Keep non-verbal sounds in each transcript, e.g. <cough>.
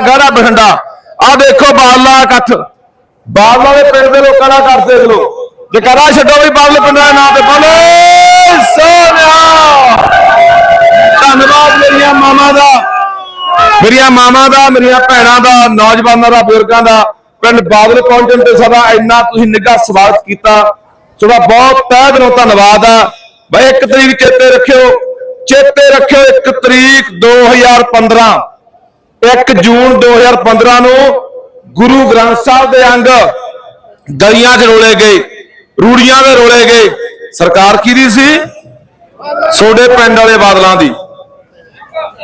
ਜ਼ਿਲ੍ਹਾ ਗਾੜਾ ਬਠਿੰਡਾ। ਆ ਦੇਖੋ ਬਾਦਲਾ ਇਕੱਠ। ਬਾਦਲਾ ਦੇ ਪਿੰਡ ਦੇ ਲੋਕਾਂ ਦਾ ਇਕੱਠ ਦੇਖ ਲਓ ਜਕਾਰਾ ਛੱਡੋ ਵੀ ਬਾਦਲ ਪਿੰਡ ਦਾ ਨਾਮ ਤੇ ਬੋਲੇ। ਸੋਨਿਆ ਧੰਨਵਾਦ ਮੇਰੀਆਂ ਮਾਮਾ ਦਾ। ਮੇਰੀਆਂ ਮਾਮਾ ਦਾ, ਮੇਰੀਆਂ ਭੈਣਾਂ ਦਾ, ਨੌਜਵਾਨਾਂ ਦਾ, ਬਜ਼ੁਰਗਾਂ ਦਾ। ਪਿੰਡ ਬਾਦਲ ਪਹੁੰਚਣ ਤੇ ਸਾਡਾ ਇੰਨਾ ਤੁਸੀਂ ਨਿੱਘਾ ਸਵਾਗਤ ਕੀਤਾ। ਤੁਹਾਡਾ ਬਹੁਤ ਤਹਿ ਦਿਲੋਂ ਧੰਨਵਾਦ ਆ। ਬਈ ਇੱਕ ਤਰੀਕ ਚੇਤੇ ਰੱਖਿਓ। ਚੇਤੇ ਰੱਖਿਓ ਇੱਕ ਤਰੀਕ 2015 1 ਜੂਨ 2015 ਨੂੰ ਗੁਰੂ ਗ੍ਰੰਥ ਸਾਹਿਬ ਦੇ ਅੰਗ ਗਲੀਆਂ 'ਚ ਰੋਲੇ ਗਏ, ਰੂੜੀਆਂ 'ਤੇ ਰੋਲੇ ਗਏ। ਸਰਕਾਰ ਕਿਹਦੀ ਸੀ? ਸੋਡੇ ਪਿੰਡ ਵਾਲੇ ਬਾਦਲਾਂ ਦੀ।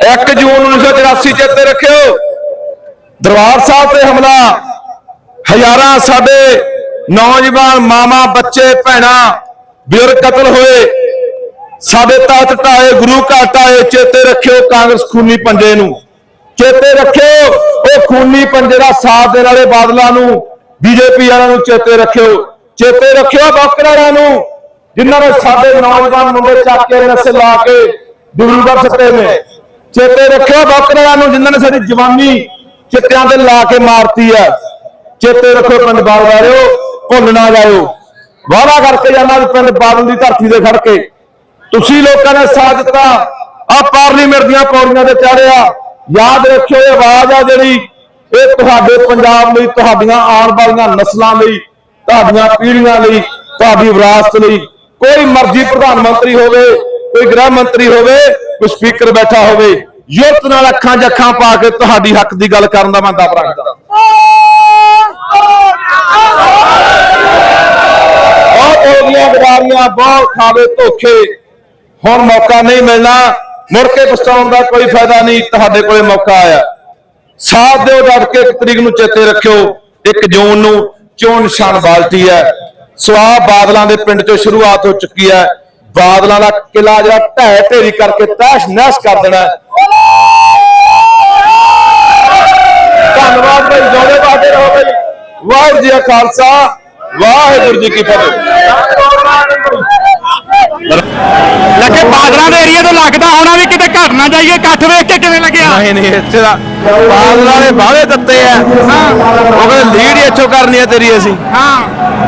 1 ਜੂਨ 1984 ਚੇਤੇ ਰੱਖਿਓ। ਦਰਬਾਰ ਸਾਹਿਬ ਤੇ ਹਮਲਾ। ਹਜ਼ਾਰਾਂ ਸਾਡੇ ਨੌਜਵਾਨ ਮਾਮਾ, ਬੱਚੇ, ਭੈਣਾਂ, ਬਜ਼ੁਰਗ ਕਤਲ ਹੋਏ। ਸਾਡੇ ਤਾਤ ਢਾਏ ਗੁਰੂ ਘਰ ਢਾਏ ਚੇਤੇ ਰੱਖਿਓ ਕਾਂਗਰਸ ਖੂਨੀ ਪੰਜੇ ਨੂੰ। ਚੇਤੇ ਰੱਖਿਓ। ਉਹ ਖੂਨੀ ਪੰਜੇ ਦਾ ਸਾਥ ਦੇਣ ਵਾਲੇ ਬਾਦਲਾਂ ਨੂੰ, ਬੀਜੇਪੀ ਵਾਲਿਆਂ ਨੂੰ ਚੇਤੇ ਰੱਖਿਓ। ਚੇਤੇ ਰੱਖਿਓ ਬਾਕਰਾਂ ਨੂੰ, ਜਿਨ੍ਹਾਂ ਨੇ ਸਾਡੇ ਨੌਜਵਾਨ ਮੁੰਡੇ ਚੱਕ ਕੇ ਨਸ਼ੇ ਲਾ ਕੇ ਡਿਬਰੂਗੜ੍ਹ ਸੱਟੇ ਨੇ। ਚੇਤੇ ਰੱਖਿਓ ਬਾਕਰਾਂ ਨੂੰ, ਜਿਨ੍ਹਾਂ ਨੇ ਸਾਡੀ ਜਵਾਨੀ ਚਿੱਟਿਆਂ ਤੇ ਲਾ ਕੇ ਮਾਰਤੀ ਹੈ। ਚੇਤੇ ਰੱਖੋ ਪਿੰਡ ਬਾਲ ਵਾਲਿਓ, ਭੁੱਲ ਨਾ ਜਾਇਓ। ਵਾਅਦਾ ਕਰਕੇ ਜਾਣਾ ਪਿੰਡ ਬਾਦਲ ਦੀ ਧਰਤੀ ਤੇ ਖੜ ਕੇ। ਤੁਸੀਂ ਲੋਕਾਂ ਨੇ ਸਾਥ ਦਿੱਤਾ। ਆ ਪਾਰਲੀਮੈਂਟ ਦੀਆਂ ਪੌੜੀਆਂ ਤੇ ਚੜਿਆ ਯਾਦ ਰੱਖਿਓ, ਇਹ ਆਵਾਜ਼ ਆ ਜਿਹੜੀ, ਇਹ ਤੁਹਾਡੇ ਪੰਜਾਬ ਲਈ, ਤੁਹਾਡੀਆਂ ਆਉਣ ਵਾਲੀਆਂ ਨਸਲਾਂ ਲਈ, ਤੁਹਾਡੀਆਂ ਪੀੜ੍ਹੀਆਂ ਲਈ, ਤੁਹਾਡੀ ਵਿਰਾਸਤ ਲਈ। ਕੋਈ ਮਰਜ਼ੀ ਪ੍ਰਧਾਨ ਮੰਤਰੀ ਹੋਵੇ, ਕੋਈ ਗ੍ਰਹਿ ਮੰਤਰੀ ਹੋਵੇ, ਕੋਈ ਸਪੀਕਰ ਬੈਠਾ ਹੋਵੇ ਯੁੱਤ ਨਾਲ ਅੱਖਾਂ ਜੱਖਾਂ ਪਾ ਕੇ ਤੁਹਾਡੀ ਹੱਕ ਦੀ ਗੱਲ ਕਰਨ ਦਾ ਮੈਂ ਦਾਅਵਾ ਰੱਖਦਾ ਬਹੁਤ ਹੋ ਗਈਆਂ ਗਦਾਰੀਆਂ ਬਹੁਤ ਖਾਵੇ ਧੋਖੇ। ਹੁਣ ਮੌਕਾ ਨਹੀਂ ਮਿਲਣਾ। ਮੁੜ ਕੇ ਪਛਤਾਉਣ ਦਾ ਕੋਈ ਫਾਇਦਾ ਨਹੀਂ, ਤੁਹਾਡੇ ਕੋਲੇ ਮੌਕਾ ਆਇਆ। ਸਾਥ ਦਿਓ ਡਟ ਕੇ ਇੱਕ ਤਰੀਕ ਨੂੰ ਚੇਤੇ ਰੱਖਿਓ 1 ਜੂਨ ਨੂੰ ਚੋਣ ਨਿਸ਼ਾਨ ਬਾਲਟੀ ਹੈ। ਸੋ ਬਾਦਲਾਂ ਦੇ ਪਿੰਡ ਚੋਂ ਸ਼ੁਰੂਆਤ ਹੋ ਚੁੱਕੀ ਹੈ। ਬਾਦਲਾਂ ਦਾ ਕਿਲਾ ਜਿਹੜਾ ਢਹਿ ਢੇਰੀ ਕਰਕੇ ਤਹਿਸ਼ ਨਹਿਸ਼ ਕਰ ਦੇਣਾ ਧੰਨਵਾਦ ਭਾਈ, ਜੋੜੇ ਬਾਦੇ ਰਹੋ ਭਾਈ। ਵਾਹਿਗੁਰੂ ਜੀ ਕਾ ਖਾਲਸਾ, ਵਾਹਿਗੁਰੂ ਜੀ ਕੀ ਫਤਿਹ। ਲੱਗੇ ਬਾਦਲਾਂ ਦੇ ਏਰੀਆ ਤੋਂ ਲੱਗਦਾ ਹੋਣਾ ਵੀ ਕਿਤੇ ਘਰ ਨਾ ਜਾਈਏ ਇਕੱਠ ਵੇਖ ਕੇ ਕਿਵੇਂ ਲੱਗਿਆ? ਨਹੀਂ ਨਹੀਂ ਇੱਥੇ ਦਾ ਬਾਦਲਾਂ ਦੇ ਵਾਅਦੇ ਦਿੱਤੇ ਆ। ਉਹ ਕਹਿੰਦੇ ਲੀਡ ਹੀ ਇੱਥੋਂ ਕਰਨੀ ਆ ਤੇਰੀ ਅਸੀਂ। ਹਾਂ।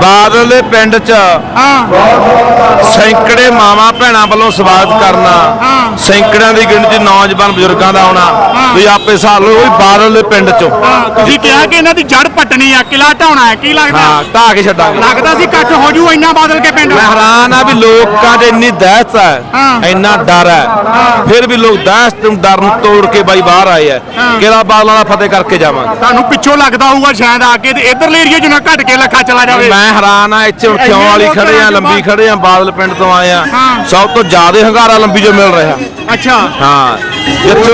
ਬਾਦਲ ਦੇ ਪਿੰਡ 'ਚ ਹਾਂ। ਸੈਂਕੜੇ ਮਾਵਾਂ ਭੈਣਾਂ ਵੱਲੋਂ ਸਵਾਗਤ ਕਰਨਾ। ਸੈਂਕੜਿਆਂ ਦੀ ਗਿਣਤੀ ਨੌਜਵਾਨ ਬਜ਼ੁਰਗਾਂ ਦਾ ਆਉਣਾ ਵੀ ਆਪੇ ਹਿਸਾਬ ਲਓ ਵੀ ਬਾਦਲ ਦੇ ਪਿੰਡ 'ਚੋਂ। ਹਾਂ ਤੁਸੀਂ ਕਿਹਾ ਕਿ ਇਹਨਾਂ ਦੀ ਜੜ ਪੱਟਣੀ ਆ ਕਿਲਾ ਢਾਉਣਾ ਹੈ ਕੀ ਲੱਗਦਾ? ਹਾਂ ਢਾਹ ਕੇ ਛੱਡਾਂਗੇ। ਲੱਗਦਾ ਸੀ ਇਕੱਠ ਹੋ ਜੂ ਇੰਨਾ ਬਾਦਲ ਕੇ ਪਿੰਡ ਮੈਂ ਹੈਰਾਨ ਆ ਵੀ ਲੋਕਾਂ ਲੋਕਾਂ 'ਚ ਇੰਨੀ ਦਹਿਸ਼ਤ ਹੈ ਇੰਨਾ ਡਰ ਹੈ। ਫਿਰ ਵੀ ਲੋਕ ਦਹਿਸ਼ਤ ਨੂੰ ਡਰ ਨੂੰ ਤੋੜ ਕੇ ਬਾਈ ਬਾਹਰ ਆਏ ਆ। ਕਿਹੜਾ ਬਾਦਲਾਂ ਦਾ ਫਤਿਹ ਕਰਕੇ ਜਾਵਾਂਗੇ। ਤੁਹਾਨੂੰ ਪਿੱਛੋਂ ਲੱਗਦਾ ਹੋਊਗਾ ਸ਼ਾਇਦ ਆ ਕੇ ਤੇ ਇਧਰਲੇ ਏਰੀਆ 'ਚ ਨਾ ਘਟ ਕੇ ਲੱਖਾ ਚਲਾ ਜਾਵੇ। ਮੈਂ ਹੈਰਾਨ ਆ ਇੱਥੇ ਕਿਉਂ ਵਾਲੀ ਖੜੇ ਆ ਲੰਬੀ ਖੜੇ ਆ ਬਾਦਲ ਪਿੰਡ ਤੋਂ ਆਏ ਆ। ਸਭ ਤੋਂ ਜ਼ਿਆਦਾ ਹੰਗਾਰਾ ਲੰਬੀ ਜੋ ਮਿਲ ਰਿਹਾ। ਅੱਛਾ। ਹਾਂ। ਇੱਥੇ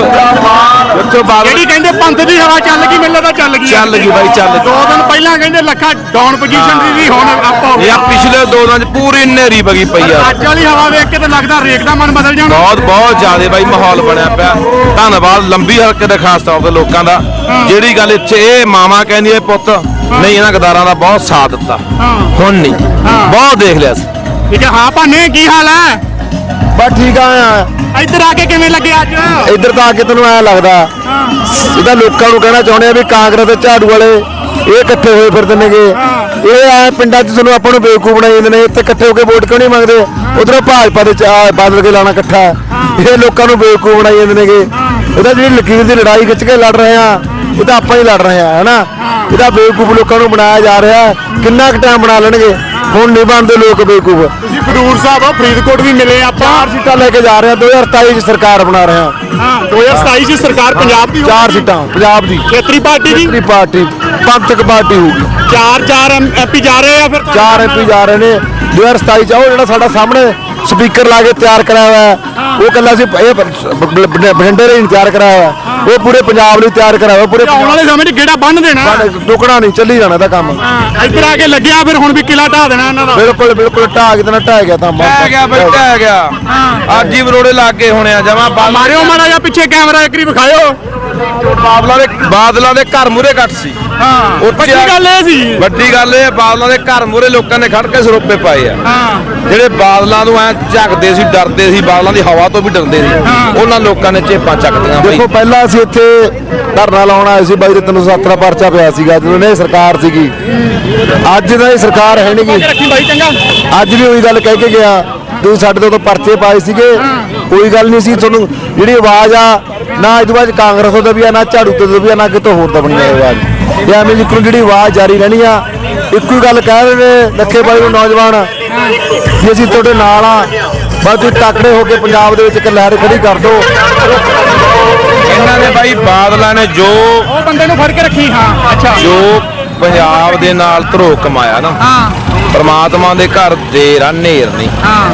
112 ਜਿਹੜੀ ਕਹਿੰਦੇ ਪੰਥ ਦੀ ਹਵਾ ਚੱਲ ਗਈ ਮੈਨੂੰ ਲੱਗਦਾ ਚੱਲ ਗਈ ਚੱਲ ਗਈ ਬਾਈ, ਚੱਲ ਦੋ ਦਿਨ ਪਹਿਲਾਂ ਕਹਿੰਦੇ ਲੱਖਾ ਡਾਊਨ ਪੋਜੀਸ਼ਨ ਦੀ ਸੀ ਹੁਣ ਆਪਾਂ ਇਹ ਪਿਛਲੇ ਦੋ ਦਿਨਾਂ 'ਚ ਪੂਰੀ ਨੇਰੀ ਵਗੀ ਪਈ ਆ। ਅੱਜ ਵਾਲੀ ਹਵਾ ਵੇਖ ਕੇ ਤਾਂ ਲੱਗਦਾ ਰੇਕ ਦਾ ਮਨ ਬਦਲ ਜਾਣਾ। ਬਹੁਤ ਬਹੁਤ ਜ਼ਿਆਦਾ ਬਾਈ ਮਾਹੌਲ ਬਣਿਆ ਪਿਆ। ਧੰਨਵਾਦ ਲੰਬੀ ਹਲਕੇ ਦੇ ਖਾਸ ਤੌਰ ਤੇ ਲੋਕਾਂ ਦਾ। ਜਿਹੜੀ ਗੱਲ ਇੱਥੇ ਇਹ ਮਾਮਾ ਕਹਿੰਦੀ ਇਹ ਪੁੱਤ ਨਹੀਂ ਇਹਨਾਂ ਗਦਾਰਾਂ ਦਾ ਬਹੁਤ ਸਾਥ ਦਿੱਤਾ। ਹੁਣ ਨਹੀਂ। ਬਹੁਤ ਦੇਖ ਲਿਆ ਸੀ। ਠੀਕ ਹੈ ਹਾਂ ਭਾਨੇ ਕੀ ਹਾਲ ਹੈ? ਬਸ ਠੀਕ ਆ ਇੱਧਰ ਆ ਕੇ ਕਿਵੇਂ ਲੱਗਿਆ ਅੱਜ? ਇੱਧਰ ਤਾਂ ਆ ਕੇ ਤੈਨੂੰ ਐ ਲੱਗਦਾ। ਇਹਦਾ ਲੋਕਾਂ ਨੂੰ ਕਹਿਣਾ ਚਾਹੁੰਦੇ ਆ ਵੀ ਕਾਂਗਰਸ ਤੇ ਝਾੜੂ ਵਾਲੇ ਇਹ ਇਕੱਠੇ ਹੋਏ ਫਿਰਦੇ ਨੇਗੇ। ਇਹ ਆ ਪਿੰਡਾਂ 'ਚ ਤੁਹਾਨੂੰ ਆਪਾਂ ਨੂੰ ਬੇਵਕੂਫ ਬਣਾਈ ਜਾਂਦੇ ਨੇ ਇੱਥੇ ਇਕੱਠੇ ਹੋ ਕੇ ਵੋਟ ਕਿਉਂ ਨਹੀਂ ਮੰਗਦੇ? ਉਧਰੋਂ ਭਾਜਪਾ ਦੇ ਚ- ਆ, ਬਾਦਲ ਕੇ ਲਾਣਾ ਇਕੱਠਾ। ਇਹ ਲੋਕਾਂ ਨੂੰ ਬੇਵਕੂਫ ਬਣਾਈ ਜਾਂਦੇ ਨੇਗੇ। ਇਹਦਾ ਜਿਹੜੀ ਲਕੀਰ ਦੀ ਲੜਾਈ ਖਿੱਚ ਕੇ ਲੜ ਰਹੇ ਆ ਤਾਂ ਆਪਾਂ ਹੀ ਲੜ ਰਹੇ ਆ ਹਨਾ? ਇਹਦਾ ਬੇਵਕੂਫ ਲੋਕਾਂ ਨੂੰ ਬਣਾਇਆ ਜਾ ਰਿਹਾ ਕਿੰਨਾ ਕੁ ਟਾਈਮ ਬਣਾ ਲੈਣਗੇ? ਹੁਣ ਨਹੀਂ ਬਣਦੇ ਲੋਕ ਬੇਵਕੂਫ। ਤੁਸੀਂ ਖਡੂਰ ਸਾਹਿਬ ਆ ਫਰੀਦਕੋਟ ਵੀ ਮਿਲੇ ਆਪਾਂ। ਚਾਰ ਸੀਟਾਂ ਲੈ ਕੇ ਜਾ ਰਹੇ ਆ 2027 ਚ ਸਰਕਾਰ ਬਣਾ ਰਹੇ ਆ। ਹਾਂ 2027 ਚ ਸਰਕਾਰ ਪੰਜਾਬ ਦੀ ਚਾਰ ਸੀਟਾਂ ਪੰਜਾਬ ਦੀ। ਖੇਤਰੀ ਪਾਰਟੀ ਦੀ? ਖੇਤਰੀ ਪਾਰਟੀ ਪੰਥਕ ਪਾਰਟੀ ਹੋਊਗੀ। ਚਾਰ ਚਾਰ ਐਮਪੀ ਜਾ ਰਹੇ ਆ ਫਿਰ ਚਾਰ ਐਮਪੀ ਜਾ ਰਹੇ ਨੇ। 2027 ਚ ਉਹ ਜਿਹੜਾ ਸਾਡਾ ਸਾਹਮਣੇ ਸਪੀਕਰ ਲਾ ਕੇ ਤਿਆਰ ਕਰਾਇਆ ਹੋਇਆ ਉਹ ਕੱਲਾ ਸੀ ਇਹ ਬਠਿੰਡੇ ਲਈ ਤਿਆਰ ਕਰਾਇਆ ਹੋਇਆ। ਉਹ ਪੂਰੇ ਪੰਜਾਬ ਲਈ ਤਿਆਰ ਕਰਾਇਆ ਹੋਇਆ ਪੂਰੇ ਆਉਣ ਵਾਲੇ ਸਮੇਂ 'ਚ ਗੇੜਾ ਬੰਨ ਦੇਣਾ। ਟੁਕੜਾ ਨਹੀਂ ਚੱਲੀ ਜਾਣਾ ਦਾ ਕੰਮ। ਇੱਧਰ ਆ ਕੇ ਲੱਗਿਆ ਫਿਰ ਹੁਣ ਵੀ ਕਿਲਾ ਢਾ ਦੇਣਾ ਇਹਨਾਂ ਦਾ। ਬਿਲਕੁਲ ਬਿਲਕੁਲ ਢਾਹ ਕੇ ਤਾਂ ਢਾਹ ਗਿਆ ਤਾਂ। ਟਹਿ ਗਿਆ ਬਈ ਟਹਿ ਗਿਆ। ਅੱਜ ਹੀ ਬਰੋੜੇ ਲੱਗ ਗਏ ਹੋਣੇ ਆ ਜਮਾ ਮਾਰਿਓ ਮਾੜਾ ਜਿਹਾ ਪਿੱਛੇ ਕੈਮਰਾ ਇੱਕ ਵਾਰੀ ਵਿਖਾਇਓ। ਬਾਦਲਾਂ ਦੇ ਬਾਦਲਾਂ ਦੇ ਘਰ ਮੂਰੇ ਕੱਟ ਸੀ। ਹਾਂ ਵੱਡੀ ਗੱਲ ਇਹ ਸੀ। ਵੱਡੀ ਗੱਲ ਇਹ ਬਾਦਲਾਂ ਦੇ ਘਰ ਮੂਰੇ ਲੋਕਾਂ ਨੇ ਖੜ ਕੇ ਸਰੋਪੇ ਪਾਏ ਆ। ਹਾਂ। ਜਿਹੜੇ ਬਾਦਲਾਂ ਨੂੰ ਐ ਝੱਕਦੇ ਸੀ ਡਰਦੇ ਸੀ ਬਾਦਲਾਂ ਦੀ ਹਵਾ ਤੋਂ ਵੀ ਡਰਦੇ ਸੀ ਉਹਨਾਂ ਲੋਕਾਂ ਨੇ ਚੇਪਾਂ ਚੱਕਦੀਆਂ ਬਈ। ਦੇਖੋ ਪਹਿਲਾਂ ਅਸੀਂ ਇੱਥੇ ਧਰਨਾ ਲਾਉਣ ਆਏ ਸੀ ਬਾਈ ਰਤਨ ਸਾਤਰਾ ਪਰਚਾ ਪਿਆ ਸੀਗਾ ਜਦੋਂ ਇਹ ਸਰਕਾਰ ਸੀਗੀ। ਅੱਜ ਦਾ ਇਹ ਸਰਕਾਰ ਹੈ ਨਹੀਂ ਅੱਜ ਵੀ ਉਹੀ ਗੱਲ ਕਹਿ ਕੇ ਗਿਆ ਤੁਸੀਂ ਸਾਡੇ ਤੋਂ ਪਰਚੇ ਪਾਏ ਸੀਗੇ। ਕੋਈ ਗੱਲ ਨਹੀਂ ਸੀ ਤੁਹਾਨੂੰ ਜਿਹੜੀ ਆਵਾਜ਼ ਆ ਨਾ ਇਹਦੇ ਬਾਅਦ ਕਾਂਗਰਸ ਤੋਂ ਵੀ ਆ ਨਾ ਝਾੜੂ ਤੋਂ ਵੀ ਆ ਨਾ ਕਿਤੋਂ ਹੋਰ ਤੋਂ ਬਣੀ ਆ। ਆਵਾਜ਼ ਤੇ ਐਵੇਂ ਜਿੱਕਰ ਜਿਹੜੀ ਆਵਾਜ਼ ਜਾਰੀ ਰਹਿਣੀ ਆ ਇੱਕੋ ਹੀ ਗੱਲ ਕਹਿ ਰਹੇ ਨੇ ਲੱਖੇ ਬਾਈ ਨੂੰ ਨੌਜਵਾਨ ਵੀ ਅਸੀਂ ਤੁਹਾਡੇ ਨਾਲ ਆ। ਬਸ ਤੁਸੀਂ ਤਕੜੇ ਹੋ ਕੇ ਪੰਜਾਬ ਦੇ ਵਿੱਚ ਇੱਕ ਲਹਿਰ ਖੜੀ ਕਰ ਦਿਓ। ਇਹਨਾਂ ਨੇ ਬਾਈ ਬਾਦਲਾਂ ਨੇ ਜੋ ਉਹ ਬੰਦੇ ਨੂੰ ਫੜ ਕੇ ਰੱਖੀ ਹਾਂ ਅੱਛਾ। ਜੋ ਪੰਜਾਬ ਦੇ ਨਾਲ ਧਰੋ ਕਮਾਇਆ ਨਾ। ਹਾਂ। ਪ੍ਰਮਾਤਮਾ ਦੇ ਘਰ ਦੇਰ ਆ ਨੇਰ ਨਹੀਂ ਹਾਂ।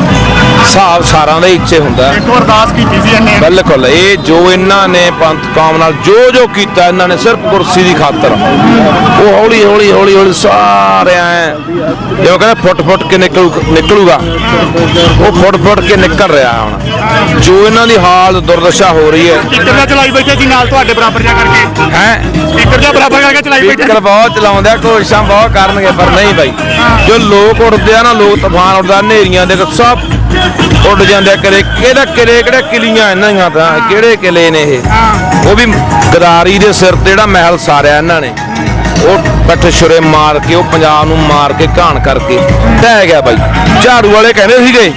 ਹਿਸਾਬ ਸਾਰਾਂ ਦੇ ਇੱਛੇ ਹੁੰਦਾ। ਇੱਕ ਅਰਦਾਸ ਕੀਤੀ ਸੀ ਇਹਨੇ। ਬਿਲਕੁਲ ਇਹ ਜੋ ਇਹਨਾਂ ਨੇ ਪੰਥ ਕੌਮ ਨਾਲ ਜੋ ਜੋ ਕੀਤਾ ਇਹਨਾਂ ਨੇ ਸਿਰਫ ਕੁਰਸੀ ਦੀ ਖਾਤਰ। ਉਹ ਹੌਲੀ ਹੌਲੀ ਹੌਲੀ ਹੌਲੀ ਸਾਰੇ ਐ ਜਿਵੇਂ ਕਹਿੰਦੇ ਫੁੱਟ ਫੁੱਟ ਕੇ ਨਿਕਲੂ ਨਿਕਲੂਗਾ। ਉਹ ਫੁੱਟ ਫੁੱਟ ਕੇ ਨਿਕਲ ਰਿਹਾ ਹੁਣ। ਜੋ ਇਹਨਾਂ ਦੀ ਹਾਲ ਦੁਰਦਸ਼ਾ ਹੋ ਰਹੀ ਹੈ। ਸਪੀਕਰ ਦਾ ਚਲਾਈ ਬੈਠੇ ਸੀ ਨਾਲ ਤੁਹਾਡੇ ਬਰਾਬਰ ਜਾ ਕਰਕੇ। ਹੈ? ਸਪੀਕਰ ਦਾ ਬਰਾਬਰ ਕਰਕੇ ਚਲਾਈ ਬੈਠੇ। ਸਪੀਕਰ ਬਹੁਤ ਚਲਾਉਂਦੇ ਆ ਕੋਸ਼ਿਸ਼ਾਂ ਬਹੁਤ ਕਰਨਗੇ ਪਰ ਨਹੀਂ ਬਾਈ। ਜੋ ਲੋਕ ਉੱਡਦੇ ਆ ਨਾ ਲੋਕ ਤੂਫਾਨ ਉੱਡਦਾ ਹਨੇਰੀਆਂ ਦੇ ਸਭ ਉੱਡ ਜਾਂਦੇ ਆ। ਕਿਲੇ ਕਿਹੜਾ ਕਿਲੇ ਕਿਹੜੇ ਕਿਲੀਆਂ ਇਹਨਾਂ ਦੀਆਂ ਤਾਂ ਕਿਹੜੇ ਕਿਲੇ ਨੇ ਇਹ? ਉਹ ਵੀ ਗਦਾਰੀ ਦੇ ਸਿਰ ਤੇ ਜਿਹੜਾ ਮਹਿਲ ਸਾਰਿਆ ਇਹਨਾਂ ਨੇ। ਉਹ ਬੱਠ ਛੁਰੇ ਮਾਰ ਕੇ ਉਹ ਪੰਜਾਬ ਨੂੰ ਮਾਰ ਕੇ ਘਾਣ ਕਰਕੇ। ਢਹਿ ਗਿਆ ਬਾਈ। ਝਾੜੂ ਵਾਲੇ ਕਹਿੰਦੇ ਸੀਗੇ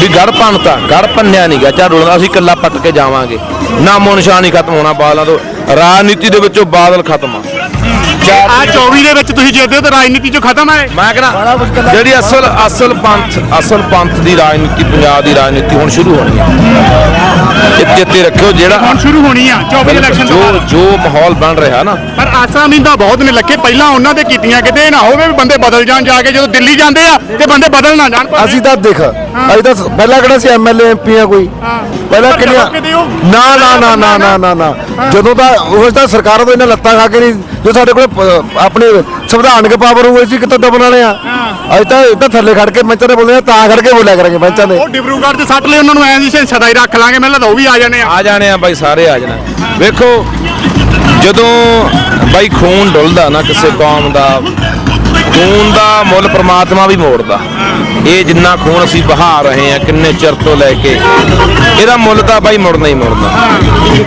ਵੀ ਗੜ ਪੰਨਤਾ ਗੜ ਪੰਨਿਆ ਨਹੀਂ ਗਿਆ ਝਾੜੂ ਅਸੀਂ ਇਕੱਲਾ ਪੱਟ ਕੇ ਜਾਵਾਂਗੇ। ਨਾਮੋ ਨਿਸ਼ਾਨ ਹੀ ਖਤਮ ਹੋਣਾ ਬਾਦਲਾਂ ਤੋਂ। ਰਾਜਨੀਤੀ ਦੇ ਵਿੱਚੋਂ ਬਾਦਲ ਖਤਮ ਆ। ਆ 24 ਦੇ ਵਿੱਚ ਤੁਸੀਂ ਜਿੱਤਦੇ ਹੋ ਤਾਂ ਰਾਜਨੀਤੀ ਚੋਂ ਖਤਮ ਹੈ ਮੈਂ ਕਹਿੰਦਾ ਜਿਹੜੀ ਅਸਲ ਅਸਲ ਪੰਥ ਅਸਲ ਪੰਥ ਦੀ ਰਾਜਨੀਤੀ ਪੰਜਾਬ ਦੀ ਰਾਜਨੀਤੀ ਹੁਣ ਸ਼ੁਰੂ ਹੋਣੀ ਹੈ ਇਹ ਚੇਤੇ ਰੱਖਿਓ ਜਿਹੜਾ ਹੁਣ ਸ਼ੁਰੂ ਹੋਣੀ ਆ 24 ਇਲੈਕਸ਼ਨ ਤੋਂ ਜੋ ਬਾਅਦ। ਜੋ ਮਾਹੌਲ ਬਣ ਰਿਹਾ ਨਾ ਆਸਾਂ ਉਮੀਦਾਂ ਬਹੁਤ ਨੇ ਲੱਗੇ ਪਹਿਲਾਂ ਉਹਨਾਂ ਦੇ ਕੀਤੀਆਂ ਕਿਤੇ ਨਾ ਹੋਵੇ ਵੀ ਬੰਦੇ ਬਦਲ ਜਾਣ ਜਾ ਕੇ ਜਦੋਂ ਦਿੱਲੀ ਜਾਂਦੇ ਆ ਤੇ ਬੰਦੇ ਬਦਲ ਨਾ ਜਾਣ। ਅਸੀਂ ਤਾਂ ਦੇਖ ਅਸੀਂ ਤਾਂ ਸ- ਪਹਿਲਾਂ ਕਿਹੜਾ ਸੀ ਐਮਐਲਏ ਐਮਪੀਆਂ ਕੋਈ? ਪਹਿਲਾਂ ਕਿੰਨੀਆਂ ਕਿਤੇ ਨਾ ਨਾ ਨਾ ਨਾ ਨਾ ਨਾ ਨਾ ਜਦੋਂ ਤਾਂ ਉਹ ਤਾਂ ਸਰਕਾਰਾਂ ਤੋਂ ਇਹਨਾਂ ਲੱਤਾਂ ਖਾ ਕੇ ਨਹੀਂ ਜੋ ਸਾਡੇ ਕੋਲ ਆਪਣੇ ਸੰਵਿਧਾਨਕ ਪਾਵਰ ਹੋਏ ਸੀ ਕਿੱਥੋਂ ਦਬਣ ਵਾਲੇ ਆ? ਅੱਜ ਤਾਂ ਇਹ ਤਾਂ ਥੱਲੇ ਖੜ ਕੇ ਮੰਚਾਂ ਤੇ ਬੋਲਦੇ ਆ ਤਾਂ ਖੜ ਕੇ ਬੋਲਿਆ ਕਰਾਂਗੇ ਮੰਚਾਂ ਦੇ ਉਹ ਡਿਬਰੂਗੜ੍ਹ ਤੇ ਸੱਟ ਲਏ ਉਹਨਾਂ ਨੂੰ ਐਂ ਦੀ ਸਦਾ ਹੀ ਰੱਖ ਲਾਂਗੇ ਮੈਨੂੰ ਲੱਗਦਾ ਉਹ ਵੀ ਆ ਜਾਣੇ ਆ। ਆ ਜਾਣੇ ਆ ਬਾਈ ਸਾਰੇ ਆ ਜਾਣਾ ਵੇਖੋ ਜਦੋਂ ਬਾਈ ਖੂਨ ਡੁੱਲਦਾ ਨਾ ਕਿਸੇ ਕੌਮ ਦਾ, ਖੂਨ ਦਾ ਮੁੱਲ ਪ੍ਰਮਾਤਮਾ ਵੀ ਮੋੜਦਾ। ਇਹ ਜਿੰਨਾ ਖੂਨ ਅਸੀਂ ਬਹਾ ਰਹੇ ਆ ਕਿੰਨੇ ਚਿਰ ਤੋਂ ਲੈ ਕੇ, ਇਹਦਾ ਮੁੱਲ ਤਾਂ ਬਾਈ ਮੁੜਨਾ ਹੀ ਮੁੜਨਾ।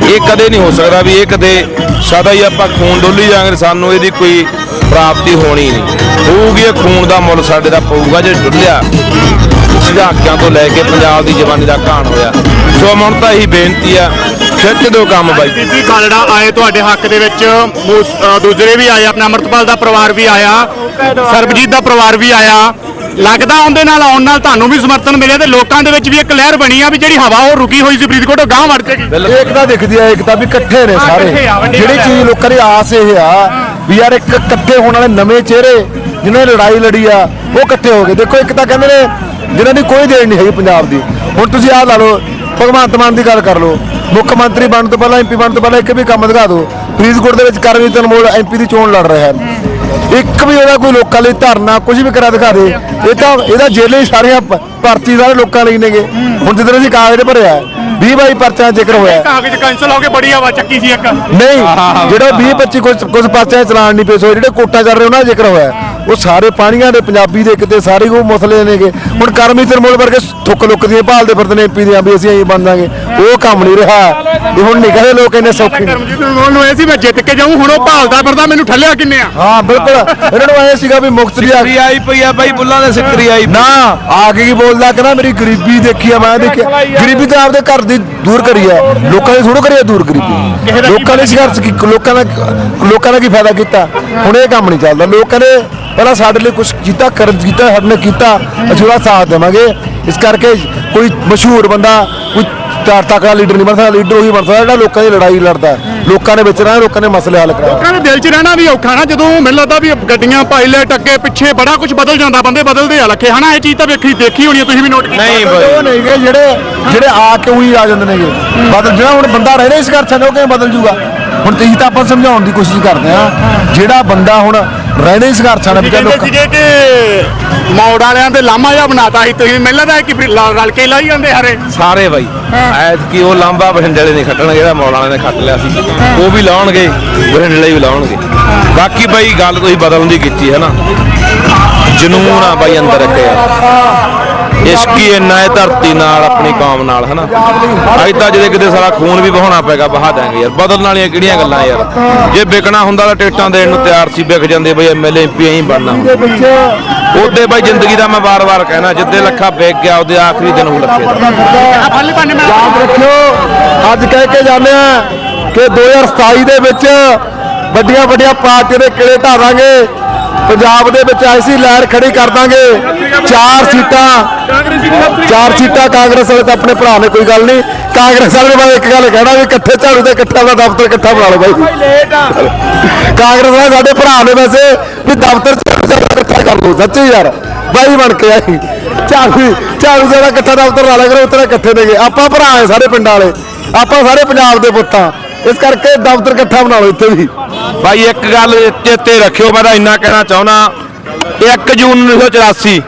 ਇਹ ਕਦੇ ਨਹੀਂ ਹੋ ਸਕਦਾ ਵੀ ਇਹ ਕਦੇ ਸਦਾ ਹੀ ਆਪਾਂ ਖੂਨ ਡੋਲੀ ਜਾਾਂਗੇ ਸਾਨੂੰ ਇਹਦੀ ਕੋਈ ਪ੍ਰਾਪਤੀ ਹੋਣੀ ਨਹੀਂ। ਹੋਊਗੀ ਇਹ ਖੂਨ ਦਾ ਮੁੱਲ ਸਾਡੇ ਦਾ ਪਊਗਾ ਜੇ ਡੁੱਲਿਆ। ਸਿਧਾਕਿਆਂ ਤੋਂ ਲੈ ਕੇ ਪੰਜਾਬ ਦੀ ਜਵਾਨੀ ਦਾ ਕਹਾਣ ਹੋਇਆ। ਸੋ ਹੁਣ ਤਾਂ ਇਹੀ ਬੇਨਤੀ ਆ ਖਿੱਚ ਦਿਓ ਕੰਮ ਬਾਈ? ਬੀਬੀ ਖਾਲੜਾ ਆਏ ਤੁਹਾਡੇ ਹੱਕ ਦੇ ਵਿੱਚ। ਮੂਸ- ਅ, ਦੂਸਰੇ ਵੀ ਆਏ ਆਪਣੇ ਅਮਰਤਪਾਲ ਦਾ ਪਰਿਵਾਰ ਵੀ ਆਇਆ। ਸਰਬਜੀਤ ਦਾ ਪਰਿਵਾਰ ਵੀ ਆਇਆ। ਲੱਗਦਾ ਉਹਦੇ ਨਾਲ ਆਉਣ ਨਾਲ ਤੁਹਾਨੂੰ ਵੀ ਸਮਰਥਨ ਮਿਲਿਆ ਤੇ ਲੋਕਾਂ ਦੇ ਵਿੱਚ ਵੀ ਇੱਕ ਲਹਿਰ ਬਣੀ ਆ ਵੀ ਜਿਹੜੀ ਹਵਾ ਉਹ ਰੁਕੀ ਹੋਈ ਸੀ ਫਰੀਦਕੋਟ ਉਹ ਗਾਂਹ ਵੜ ਜਾਏਗੀ ਏਕਤਾ ਦਿਖਦੀ ਆ ਏਕਤਾ ਵੀ ਇਕੱਠੇ ਨੇ ਹਾਂ, ਸਾਰੇ। ਇਕੱਠੇ ਆ, ਵੱਡੀ ਜਿਹੜੀ ਗੱਲ ਚੀਜ਼। ਲੋਕਾਂ ਦੀ ਆਸ ਇਹ ਆ ਵੀ ਯਾਰ ਇੱਕ ਇਕੱਠੇ ਹੋਣ ਵਾਲੇ ਨਵੇਂ ਚਿਹਰੇ ਜਿਨ੍ਹਾਂ ਨੇ ਲੜਾਈ ਲੜੀ ਆ ਉਹ ਇਕੱਠੇ ਹੋ ਗਏ। ਦੇਖੋ ਇੱਕ ਤਾਂ ਕਹਿੰਦੇ ਨੇ ਜਿਨ੍ਹਾਂ ਦੀ ਕੋਈ ਦੇਣ ਨਹੀਂ ਹੈਗੀ ਪੰਜਾਬ ਦੀ। ਹੁਣ ਤੁਸੀਂ ਆਹ ਲਾ ਲਓ ਭਗਵੰਤ ਮਾਨ ਦੀ ਗੱਲ ਕਰ ਲਓ। ਮੁੱਖ ਮੰਤਰੀ ਬਣਨ ਤੋਂ ਪਹਿਲਾਂ ਐਮਪੀ ਬਣਨ ਤੋਂ ਪਹਿਲਾਂ ਇੱਕ ਵੀ ਕੰਮ ਦਿਖਾ ਦਿਓ। ਫਰੀਦਕੋਟ ਦੇ ਵਿੱਚ ਕਰਮਜੀਤ ਅਨਮੋਲ ਐਮਪੀ ਦੀ ਚੋਣ ਲੜ ਰਿਹਾ ਹੈ। ਇੱਕ ਵੀ ਉਹਦਾ ਕੋਈ ਲੋਕਾਂ ਲਈ ਧਰਨਾ ਕੁਝ ਵੀ ਕਰਾ ਦਿਖਾ ਦੇ ਇਹ ਤਾਂ ਇਹਦਾ ਜੇਲੇ ਸਾਰੀਆਂ ਭਰਤੀ ਸਾਰੇ ਲੋਕਾਂ ਲਈ ਨੇਗੇ। ਹੁਣ ਜਿੱਦਣ ਅਸੀਂ ਕਾਗਜ਼ ਭਰਿਆ 20 ਬਾਈ ਪਰਚਾ ਜ਼ਿਕਰ ਹੋਇਆ ਕਾਗਜ਼ ਕੈਂਸਲ ਹੋ ਕੇ ਬੜੀ ਹਵਾ ਚੱਕੀ ਸੀ ਇੱਕ। ਨਹੀਂ ਜਿਹੜਾ 20 25 ਕੁਝ ਕੁਝ ਪਰਚੇ ਚਲਾਨ ਨਹੀਂ ਪੇਸ਼ ਹੋਏ ਜਿਹੜੇ ਕੋਟਾ ਚੱਲ ਰਹੇ ਉਹਨਾਂ ਦਾ ਜ਼ਿਕਰ ਹੋਇਆ ਉਹ ਸਾਰੇ ਪਾਣੀਆਂ ਦੇ ਪੰਜਾਬੀ ਦੇ ਕਿਤੇ ਸਾਰੇ ਉਹ ਮਸਲੇ ਨੇਗੇ। ਹੁਣ ਕਰਮਜੀਤ ਅਨਮੋਲ ਵਰਗੇ ਥੁੱਕ ਲੁੱਕ ਦੀਆਂ ਭਾਲਦੇ ਫਿਰਦੇ ਨੇ ਐਮਪੀ ਦੀਆਂ ਵੀ ਅਸੀਂ ਐਂ ਬਣ ਜਾਾਂਗੇ ਉਹ ਕੰਮ ਨਹੀਂ ਰਿਹਾ। ਇਹ ਹੁਣ ਨਹੀਂ ਕਹੇ ਲੋਕ ਇੰਨੇ ਸੌਖੇ ਨੇ। ਕਰਮਜੀਤ ਨੂੰ ਨੂੰ ਇਹ ਸੀ ਮੈਂ ਜਿੱਤ ਕੇ ਜਾਊਂ ਹੁਣ ਉਹ ਭਾਲਦਾ ਫਿਰਦਾ ਮੈਨੂੰ ਠੱਲਿਆ ਕਿੰਨੇ ਆ? ਹਾਂ ਬਿਲਕੁਲ। ਇਹਨਾਂ ਨੂੰ ਐ ਸੀਗਾ ਵੀ ਮੁਕਤ ਦੀ ਆ ਸਿੱਕਰੀ ਆਈ ਪਈ ਆ ਬਾਈ ਬੁੱਲਾਂ ਦੇ ਸਿੱਕਰੀ ਆਈ ਨਾ ਆ ਕੇ ਕੀ ਬੋਲਦਾ ਕਹਿੰਦਾ ਮੇਰੀ ਗਰੀਬੀ ਦੇਖੀ ਆ ਮੈਂ ਦੇਖਿਆ ਗਰੀਬੀ ਤਾਂ ਆਪਦੇ ਘਰ ਦੀ ਦੂਰ ਕਰੀ ਆ। ਲੋਕਾਂ ਦੀ ਥੋੜੋ ਕਰੀ ਆ ਦੂਰ ਗਰੀਬੀ। ਲੋਕਾਂ ਨੇ ਸੰਘਰਸ਼ ਕੀ ਲੋਕਾਂ ਦਾ ਲੋਕਾਂ ਦਾ ਕੀ ਫਾਇਦਾ ਕੀਤਾ? ਹੁਣ ਇਹ ਕੰਮ ਨਹੀਂ ਚੱਲਦਾ। ਲੋਕਾਂ ਨੇ ਪਹਿਲਾਂ ਸਾਡੇ ਲਈ ਕੁਝ ਕੀਤਾ ਕਰਮ ਕੀਤਾ ਸਾਡੇ ਨੇ ਕੀਤਾ ਅਸੀਂ ਉਹਦਾ ਸਾਥ ਦੇਵਾਂਗੇ। ਇਸ ਕਰਕੇ ਕੋਈ ਮਸ਼ਹੂਰ ਬੰਦਾ ਕੋਈ ਚਾਰ ਤੱਕਾ ਲੀਡਰ ਨਹੀਂ ਬਣ ਸਕਦਾ ਲੀਡਰ ਉਹੀ ਬਣ ਸਕਦਾ ਜਿਹੜਾ ਲੋਕਾਂ ਦੀ ਲੜਾਈ ਲੜਦਾ ਹੈ। ਲੋਕਾਂ ਦੇ ਵਿੱਚ ਰਹਿਣਾ ਲੋਕਾਂ ਦੇ ਮਸਲੇ ਹੱਲ ਕਰਾਉਣਾ। ਲੋਕਾਂ ਦੇ ਦਿਲ 'ਚ ਰਹਿਣਾ ਵੀ ਔਖਾ ਨਾ ਜਦੋਂ ਮੈਨੂੰ ਲੱਗਦਾ ਵੀ ਗੱਡੀਆਂ ਪਾਇਲਟ ਅੱਗੇ ਪਿੱਛੇ ਬੜਾ ਕੁਝ ਬਦਲ ਜਾਂਦਾ ਬੰਦੇ ਬਦਲਦੇ ਆ। ਲੱਖੇ ਹਨਾ ਇਹ ਚੀਜ਼ ਤਾਂ ਵੇਖੀ ਦੇਖੀ ਹੋਣੀ ਆ, ਤੁਸੀਂ ਵੀ ਨੋਟ ਕੀਤੀ। ਨਹੀਂ ਉਹ ਨਹੀਂ ਜਿਹੜੇ ਜਿਹੜੇ ਆ ਕੇ ਉਹੀ ਆ ਜਾਂਦੇ ਨੇਗੇ। ਬਦਲ ਜਿਹੜਾ ਹੁਣ ਬੰਦਾ ਰਹਿਣਾ ਇਸ ਘਰ ਚ ਉਹ ਕਿਵੇਂ ਬਦਲ ਜੂਗਾ? ਹੁਣ ਤੁਸੀਂ ਤਾਂ ਆਪਾਂ ਸਮਝਾਉਣ ਦੀ ਕੋਸ਼ਿਸ਼ ਕਰਦੇ ਆ ਜਿਹੜਾ ਬੰਦਾ ਹੁਣ ਰਹਿਣੇ ਸੰਘਰਸ਼ਾਂ ਨਾਲ ਵੀ ਕਹਿੰਦੇ ਲੋਕਾਂ ਸੀਗੇ ਕਿ ਮੌੜ ਵਾਲਿਆਂ ਤੇ ਲਾਮਾ ਜਿਹਾ ਬਣਾਤਾ ਸੀ ਤੁਸੀਂ ਮੈਨੂੰ ਲੱਗਦਾ ਕਿ ਫਿਰ ਲ- ਰਲ ਕੇ ਲਾਈ ਜਾਂਦੇ ਹਾਰੇ? ਸਾਰੇ ਬਾਈ ਐਤ ਕੀ ਉਹ ਲਾਂਬਾ ਬਠਿੰਡੇ ਵਾਲੇ ਨਹੀਂ ਖੱਟਣਗੇ ਜਿਹੜਾ ਮੌਲਾਂ ਵਾਲੇ ਨੇ ਖੱਟ ਲਿਆ ਸੀ। ਉਹ ਵੀ ਲਾਉਣਗੇ ਬਠਿੰਡੇ ਵਾਲੇ ਵੀ ਲਾਉਣਗੇ। ਬਾਕੀ ਬਾਈ ਗੱਲ ਤੁਸੀਂ ਬਦਲਣ ਦੀ ਕੀਤੀ ਹੈ ਨਾ। ਜਨੂਨ ਆ ਬਾਈ ਅੰਦਰ ਇੱਕ। ਯਾਰ ਇਸ਼ਕੀ ਇੰਨਾ ਹੈ ਧਰਤੀ ਨਾਲ, ਆਪਣੀ ਕੌਮ ਨਾਲ, ਹਨਾ? ਅੱਜ ਤਾਂ ਜਿਹਦੇ ਕਿਤੇ ਸਾਰਾ ਖੂਨ ਵੀ ਬਹਾਉਣਾ ਪੈਗਾ ਬਹਾ ਦਾਂਗੇ ਯਾਰ। ਬਦਲਣ ਵਾਲੀਆਂ ਕਿਹੜੀਆਂ ਗੱਲਾਂ ਯਾਰ? ਜੇ ਵਿਕਣਾ ਹੁੰਦਾ ਤਾਂ ਟਿਕਟਾਂ ਦੇਣ ਨੂੰ ਤਿਆਰ ਸੀ, ਵਿਕ ਜਾਂਦੇ ਬਈ ਐਮਐਲਏ ਐਮਪੀ ਐਂ ਬਣਨਾ ਹੁੰਦਾ। ਉਹਦੇ ਬਾਈ ਜ਼ਿੰਦਗੀ ਦਾ ਮੈਂ ਵਾਰ-ਵਾਰ ਕਹਿਣਾ, ਜਿੱਦੇ ਲੱਖਾ ਵਿਕ ਗਿਆ, ਉਹਦੇ ਆਖਰੀ ਦਿਨ ਉਹ ਲੱਖੇ ਦਾ। ਯਾਦ ਰੱਖਿਓ, ਅੱਜ ਕਹਿ ਕੇ ਜਾਂਦੇ ਆ ਕਿ 2027 ਦੇ ਵਿੱਚ ਵੱਡੀਆਂ ਵੱਡੀਆਂ ਪਾਰਟੀਆਂ ਦੇ ਕਿਲੇ ਢਾਵਾਂਗੇ। ਪੰਜਾਬ ਦੇ ਵਿੱਚ ਐਸੀ ਲਹਿਰ ਖੜੀ ਕਰ ਦਾਂਗੇ। ਚਾਰ ਸੀਟਾਂ ਚਾਰ ਸੀਟਾਂ ਕਾਂਗਰਸ ਵਾਲੇ ਤਾਂ ਆਪਣੇ ਭਰਾ ਨੇ, ਕੋਈ ਗੱਲ ਨਹੀਂ। ਕਾਂਗਰਸ ਵਾਲੇ ਨੇ ਇੱਕ ਗੱਲ ਕਹਿਣਾ ਵੀ ਇਕੱਠੇ ਝਾੜੂ ਦੇ ਇਕੱਠਾ ਦਾ ਦਫ਼ਤਰ ਇਕੱਠਾ ਬਣਾ ਲਓ ਬਾਈ। ਕਾਂਗਰਸ ਵਾਲੇ ਸਾਡੇ ਭਰਾ ਨੇ ਵੈਸੇ ਵੀ ਦਫ਼ਤਰ ਝਾੜੂ ਇਕੱਠਾ ਕਰ ਲਓ, ਸੱਚੀ ਯਾਰ। ਬਾਈ ਬਣ ਕੇ ਆਈ। ਝਾੜੂ ਝਾੜੂ ਦਾ ਇਕੱਠਾ ਦਫ਼ਤਰ ਲਾ ਲਿਆ ਕਰੋ, ਉਤਰੇ ਇਕੱਠੇ ਨੇਗੇ ਆਪਾਂ ਭਰਾ ਸਾਰੇ ਪਿੰਡਾਂ ਵਾਲੇ। ਆਪਾਂ ਸਾਰੇ ਪੰਜਾਬ ਦੇ ਪੁੱਤਾਂ। ਇਸ ਕਰਕੇ ਦਫ਼ਤਰ ਇਕੱਠਾ ਬਣਾ ਲਓ ਇੱਥੇ ਵੀ। ਭਾਈ ਇੱਕ ਗੱਲ ਚੇਤੇ ਰੱਖਿਓ ਮੈਂ ਤਾਂ ਇੰਨਾ ਕਹਿਣਾ ਚਾਹੁੰਦਾ 1 ਜੂਨ 1984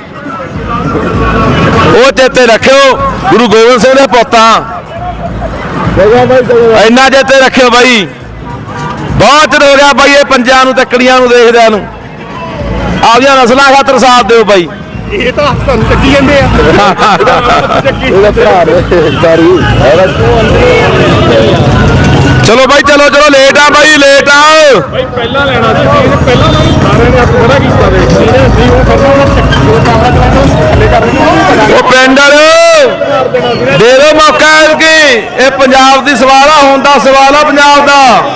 ਉਹ ਚੇਤੇ ਰੱਖਿਓ ਗੁਰੂ ਗੋਬਿੰਦ ਸਿੰਘ ਦੇ ਪੁੱਤਾਂ। ਇੰਨਾ ਚੇਤੇ ਰੱਖਿਓ ਬਾਈ। ਬਹੁਤ ਚਿਰ ਹੋ ਗਿਆ ਬਾਈ ਇਹ ਪੰਜਾਂ ਨੂੰ ਤੱਕੜੀਆਂ ਨੂੰ ਦੇਖਦਿਆਂ ਨੂੰ। ਆਪਦੀਆਂ ਨਸਲਾਂ ਖਾਤਰ ਸਾਥ ਦਿਓ ਬਾਈ। ਇਹ ਤਾਂ ਤੁਹਾਨੂੰ ਚੱਕੀ ਜਾਂਦੇ ਆ। <laughs> ਇਹਦਾ ਭਰਾ ਨੇ ਸਾਰੀ ਚਲੋ ਬਾਈ ਚਲੋ ਚਲੋ ਲੇਟ ਆ ਬਾਈ ਲੇਟ ਆ। ਭਾਈ ਪਹਿਲਾਂ ਲੈਣਾ ਸੀ ਪਹਿਲਾਂ ਨਾ ਸਾਰਿਆਂ ਨੇ ਆਪਣਾ ਕੀਤਾ ਵੇ। ਇਹਨੇ ਸੀ ਉਹ ਕਰਨਾ ਉਹਨਾਂ ਚੱਕੀ ਉਹ ਕਾਮਰਾ ਚਲਾਉਣਾ ਥੱਲੇ ਕਰ ਦੇਣਾ ਉਹ ਪਿੰਡ ਵਾਲਿਓ ਦੇ ਦਿਓ ਮੌਕਾ ਕਿ ਇਹ ਪੰਜਾਬ ਦੀ ਸਵਾਲ ਆ ਹੁਣ ਦਾ ਸਵਾਲ ਆ ਪੰਜਾਬ ਦਾ।